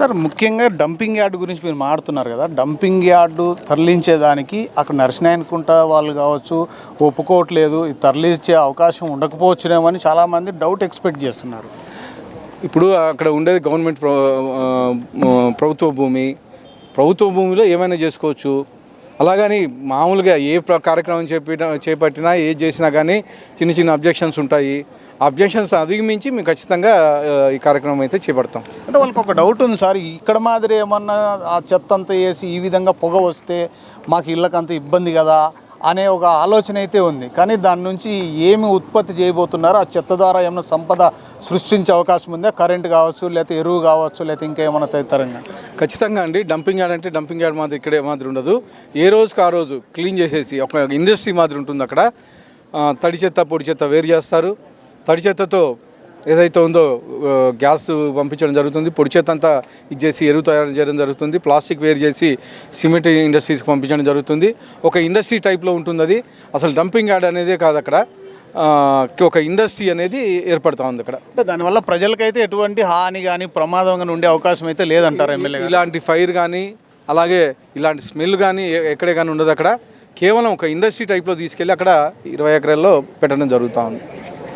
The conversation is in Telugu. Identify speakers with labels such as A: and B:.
A: సార్ ముఖ్యంగా డంపింగ్ యార్డ్ గురించి మీరు మాడుతున్నారు కదా డంపింగ్ యార్డు తరలించేదానికి అక్కడ నరసింహాయనకుంట వాళ్ళు కావచ్చు ఒప్పుకోవట్లేదు తరలించే అవకాశం ఉండకపోవచ్చునేమో అని చాలామంది డౌట్ ఎక్స్పెక్ట్ చేస్తున్నారు.
B: ఇప్పుడు అక్కడ ఉండేది గవర్నమెంట్ ప్రభుత్వ భూమి. ప్రభుత్వ భూమిలో ఏమైనా చేసుకోవచ్చు? అలాగని మామూలుగా ఏ ప్ర- కార్యక్రమం చేపట్టినా చేపట్టినా ఏ చేసినా కానీ చిన్న చిన్న అబ్జెక్షన్స్ ఉంటాయి. అబ్జెక్షన్స్ అధిగమించి మేము ఖచ్చితంగా ఈ కార్యక్రమం అయితే చేపడతాం.
A: అంటే వాళ్ళకి ఒక డౌట్ ఉంది సార్ ఇక్కడ మాదిరి ఏమన్నా ఆ చెత్త అంతా వేసి ఈ విధంగా పొగ వస్తే మాకు ఇళ్ళకంత ఇబ్బంది కదా? అనే ఒక ఆలోచన అయితే ఉంది. కానీ దాని నుంచి ఏమి ఉత్పత్తి చేయబోతున్నారో ఆ చెత్త ద్వారా ఏమైనా సంపద సృష్టించే అవకాశం ఉందా? కరెంట్ కావచ్చు లేకపోతే ఎరువు కావచ్చు లేకపోతే ఇంకా ఏమైనా తదితరంగా
B: ఖచ్చితంగా అండి. డంపింగ్ యార్డ్ అంటే డంపింగ్ యార్డ్ మాదిరి ఇక్కడే మాదిరి ఉండదు. ఏ రోజుకి ఆ రోజు క్లీన్ చేసేసి ఒక ఇండస్ట్రీ మాదిరి ఉంటుంది అక్కడ. తడి చెత్త పొడి చెత్త వేరు చేస్తారు. తడి చెత్తతో ఏదైతే ఉందో గ్యాస్ పంపించడం జరుగుతుంది పొడి చెత్త అంతా ఇచ్చేసి ఎరువు తయారు చేయడం జరుగుతుంది ప్లాస్టిక్ వేరు చేసి సిమెంట్ ఇండస్ట్రీస్కి పంపించడం జరుగుతుంది. ఒక ఇండస్ట్రీ టైప్లో ఉంటుంది అది అసలు డంపింగ్ యార్డ్ అనేదే కాదు అక్కడ. ఒక ఇండస్ట్రీ అనేది ఏర్పడతా ఉంది అక్కడ.
A: అంటే దానివల్ల ప్రజలకైతే ఎటువంటి హాని కానీ ప్రమాదం కానీ ఉండే అవకాశం అయితే లేదంటారు ఎమ్మెల్యే.
B: ఇలాంటి ఫైర్ కానీ అలాగే ఇలాంటి స్మెల్ కానీ ఎక్కడే కానీ ఉండదు అక్కడ. కేవలం ఒక ఇండస్ట్రీ టైప్లో తీసుకెళ్ళి అక్కడ ఇరవై ఎకరాల్లో పెట్టడం జరుగుతూ ఉంది.